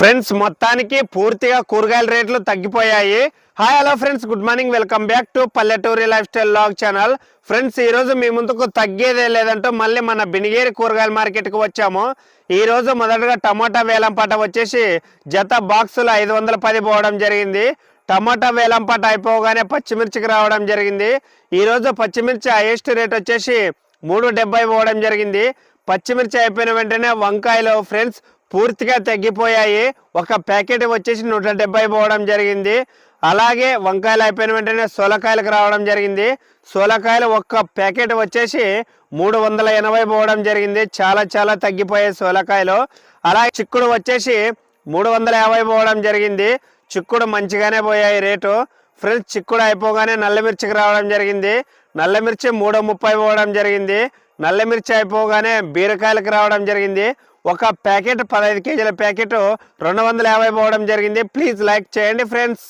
Friends మొత్తానికి పూర్తిగా కూరగాయల రేట్లు తగ్గిపోయాయి. Hi hello friends good morning welcome back to పల్లెటూరి lifestyle log channel. Friends ఈరోజు మీ ముందుకు తగ్గేదే లేదంటూ మళ్ళీ మన బినిగేరి కూరగాయల మార్కెట్కి వచ్చాము. ఈరోజు మొదటగా టమాటా వేలం పాట వచ్చేసి జత బాక్సులు ఐదు వందల పది పోవడం జరిగింది. టమాటా వేలం పాట అయిపోగానే పచ్చిమిర్చికి రావడం జరిగింది. ఈరోజు పచ్చిమిర్చి హైయెస్ట్ రేట్ వచ్చేసి మూడు డెబ్బై పోవడం జరిగింది. పచ్చిమిర్చి అయిపోయిన వెంటనే వంకాయలు ఫ్రెండ్స్ పూర్తిగా తగ్గిపోయాయి. ఒక ప్యాకెట్ వచ్చేసి నూట డెబ్బై పోవడం జరిగింది. అలాగే వంకాయలు అయిపోయిన వెంటనే సోలకాయలకు రావడం జరిగింది. సోలకాయలు ఒక్క ప్యాకెట్ వచ్చేసి మూడు వందల ఎనభై పోవడం జరిగింది. చాలా చాలా తగ్గిపోయాయి సోలకాయలు. అలాగే చిక్కుడు వచ్చేసి మూడు వందల యాభై పోవడం జరిగింది. చిక్కుడు మంచిగానే పోయాయి రేటు. ఫ్రెండ్స్ చిక్కుడు అయిపోగానే నల్లమిర్చికి రావడం జరిగింది. నల్లమిర్చి మూడు ముప్పై పోవడం జరిగింది. నల్లమిర్చి అయిపోగానే బీరకాయలకు రావడం జరిగింది. ఒక ప్యాకెట్ పదహైదు కేజీల ప్యాకెట్ రెండు వందల యాభై పోవడం జరిగింది. ప్లీజ్ లైక్ చేయండి ఫ్రెండ్స్.